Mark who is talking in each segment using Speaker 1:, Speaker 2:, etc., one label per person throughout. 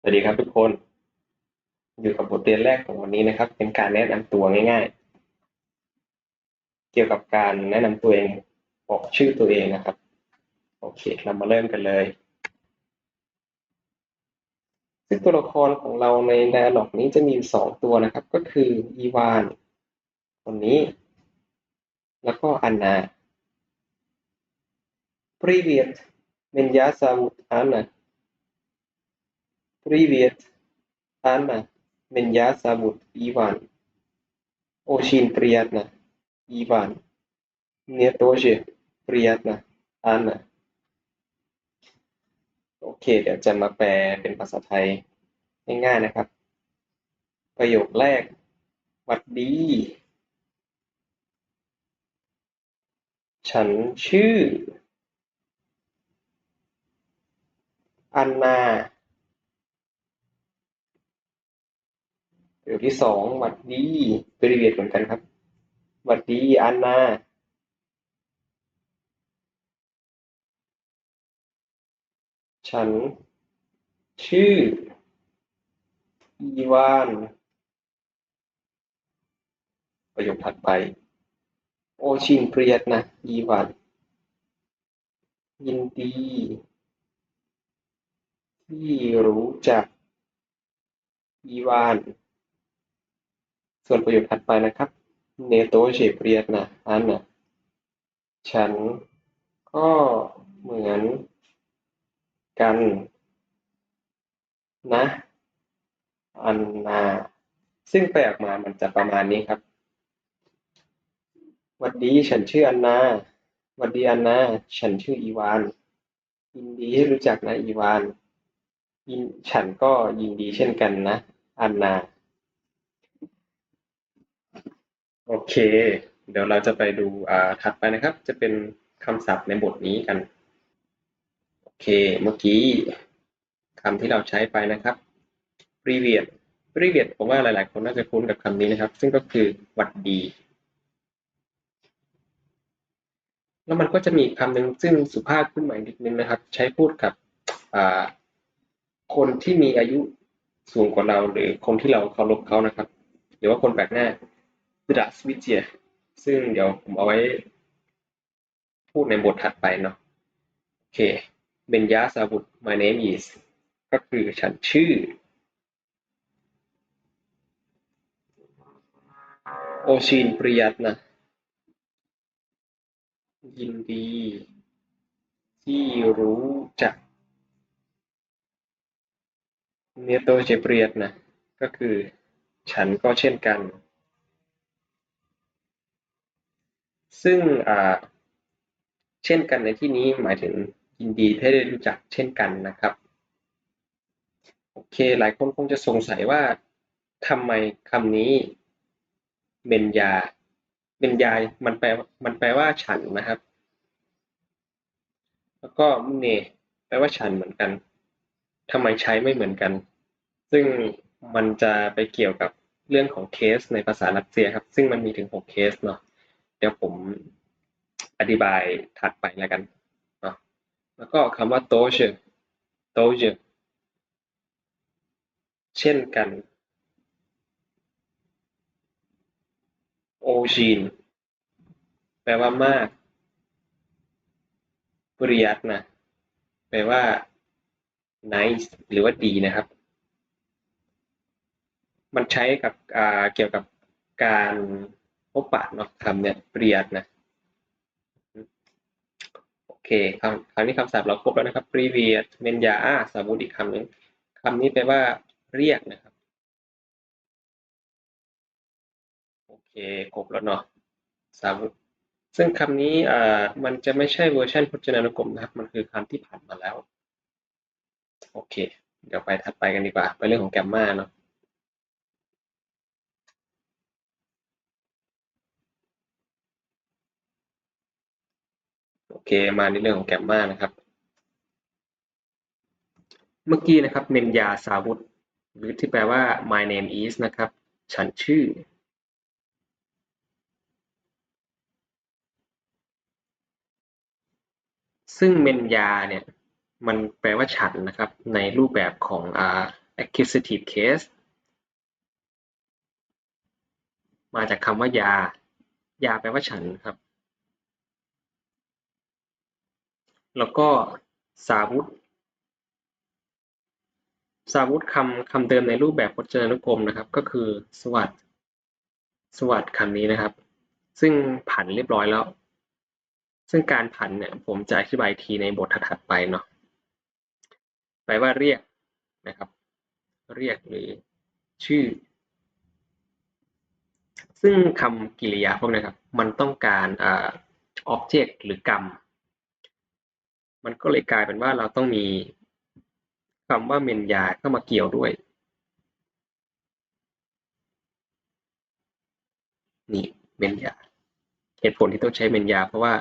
Speaker 1: สวัสดีครับทุกคน อยู่กับบทเรียนแรกของวันนี้นะครับ เป็นการแนะนำตัวง่ายๆ เกี่ยวกับการแนะนำตัวเองบอกชื่อตัวเองนะครับ โอเค เรามาเริ่มกันเลย ซึ่งตัวละครของเราใน dialog นี้จะมีอยู่สองตัวนะครับ ก็คืออีวานคนนี้ แล้วก็อันนา Привет, меня зовут Анна. Привет, Анна. Меня зовут Иван. Очень приятно, Иван. Мне тоже приятно, Анна. โอเค เดี๋ยวจะมาแปลเป็นภาษาไทยง่ายๆนะครับ ประโยคแรกหวัดดี ฉันชื่อ อันนา ประโยคที่สองหวัดดีปริเวทเหมือนกันครับหวัดดีอันนาฉัน ชื่อ อีวาน ประโยคถัดไป โอชินเปรียดนะ อีวาน ยินดี ที่รู้จัก อีวาน ส่วนประโยคถัดไปนะครับเนโตเชเปรียดนะอันนะฉันก็เหมือนกัน นะ อันนา ซึ่งแปลออกมามันจะประมาณนี้ครับวัดดีฉันชื่ออันนาวัดดีอันนาฉันชื่ออีวานยินดีที่รู้จักนะอีวานยินฉันก็ยินดีเช่นกันนะ อันนา โอเค เดี๋ยวเราจะไปดูอ่าถัดไปนะครับ จะเป็นคำศัพท์ในบทนี้กัน โอเค เมื่อกี้คำที่เราใช้ไปนะครับ previous previous ผมว่าหลาย ๆ คนน่าจะคุ้นกับคำนี้นะครับ ซึ่งก็คือหวัดดี แล้วมันก็จะมีคำหนึ่งซึ่งสุภาพขึ้นมาอีกนิดนึงนะครับ ใช้พูดกับอ่าคนที่มีอายุสูงกว่าเราหรือคนที่เราเคารพเขานะครับ หรือว่าคนแปลกหน้า ราสวิเจียซึ่งเดี๋ยวผมเอาไว้ พูดในบทถัดไปเนาะโอเคเบนยาซาบุต my name is ก็คือฉันชื่อ โอชินปริยัตนะ ยินดี ที่รู้จักเนโตเจเปรียตนะ ก็คือฉันก็เช่นกัน ซึ่งเช่นกันในที่นี้หมายถึงยินดีที่ได้รู้จักเช่นกันนะครับโอเค หลายคนคงจะสงสัยว่าทำไมคำนี้เบนยาเบนยามันแปลมันแปลว่าฉันนะครับ แล้วก็มุเนแปลว่าฉันเหมือนกันทำไมใช้ไม่เหมือนกัน ซึ่งมันจะไปเกี่ยวกับเรื่องของเคสในภาษารัสเซียครับ ซึ่งมันมีถึงหกเคสเนาะ เดี๋ยวผมอธิบายถัดไปแล้วกันเนาะแล้วก็คำว่าโตเชโตเชเช่นกันโอชีนแปลว่ามากปริยัตนะแปลว่า nice หรือว่าดีนะครับ มันใช้กับเกี่ยวกับการ พบปะเนาะคำเนี่ยเปริยัตนะโอเคคำคำนี้คำศัพท์เราครบแล้วนะครับ previous เมนยาอาสมมุติอีกคำหนึ่งคำนี้แปลว่าเรียกนะครับโอเคครบแล้วเนาะสมมุติซึ่งคำนี้อ่ามันจะไม่ใช่เวอร์ชันพจนานุกรมนะครับ มันคือคำที่ผ่านมาแล้ว โอเค เดี๋ยวไปถัดไปกันดีกว่า ไปเรื่องของแกมมาเนาะ โอเคมาในเรื่องของแกมมานะครับ เมื่อกี้นะครับเมนยาสาวุธหรือที่แปลว่า my name is นะครับ ฉันชื่อ ซึ่งเมนยาเนี่ยมันแปลว่าฉันนะครับ ในรูปแบบของอ่า accusative case มาจากคำว่ายา ยาแปลว่าฉันครับ แล้วก็สาวุธ สาวุธคำคำเดิมในรูปแบบพจนานุกรมนะครับ ก็คือสวัสดสวัสดคำนี้นะครับ ซึ่งผันเรียบร้อยแล้ว ซึ่งการผันเนี่ยผมจะอธิบายทีในบทถัดไปเนาะแปลว่าเรียกนะครับ เรียกหรือชื่อ ซึ่งคำกริยาพวกนี้ครับ มันต้องการอ่า object หรือกรรม มันก็เลยกลายเป็นว่าเราต้องมีคำว่าเมนยาเข้ามาเกี่ยวด้วย นี่เมนยาเหตุผลที่ต้องใช้เมนยา เพราะว่า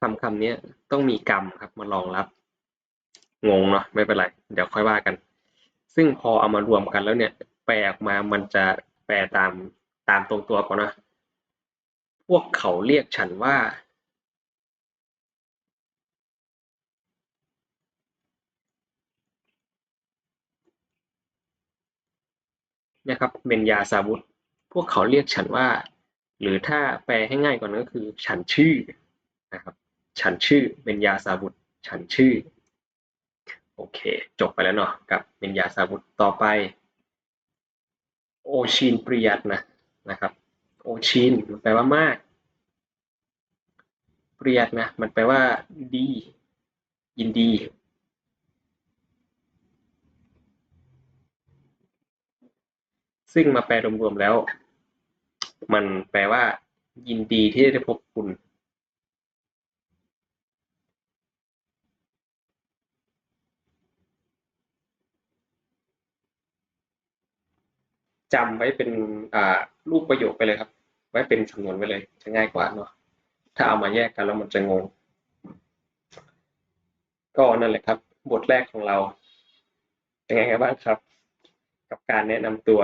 Speaker 1: คำคำนี้ต้องมีกรรมครับมารองรับ งงเนาะไม่เป็นไร เดี๋ยวค่อยว่ากัน ซึ่งพอเอามารวมกันแล้วเนี่ย แปลออกมามันจะแปลตามตามตรงตัวก่อนนะ พวกเขาเรียกฉันว่า นะครับเบญญาสาวุธ พวกเขาเรียกฉันว่า หรือถ้าแปลให้ง่ายกว่านั้นก็คือ ฉันชื่อนะครับฉันชื่อเบญญาสาวุธ ฉันชื่อ โอเค จบไปแล้วเนาะกับเบญญาสาวุธต่อไป โอชินปริยัตนะนะครับ โอชินมันแปลว่ามากปริยัตนะมันแปลว่าดี ยินดี ซึ่งมาแปลรวมๆแล้ว มันแปลว่า ยินดีที่ได้พบคุณ จำไว้เป็นอ่ารูปประโยคไปเลยครับ ไว้เป็นสำนวนไว้เลย จะง่ายกว่าเนาะถ้าเอามาแยกกันแล้วมันจะงง ก็นั่นแหละครับ บทแรกของเรา เป็นไงกันบ้างครับ กับการแนะนำตัว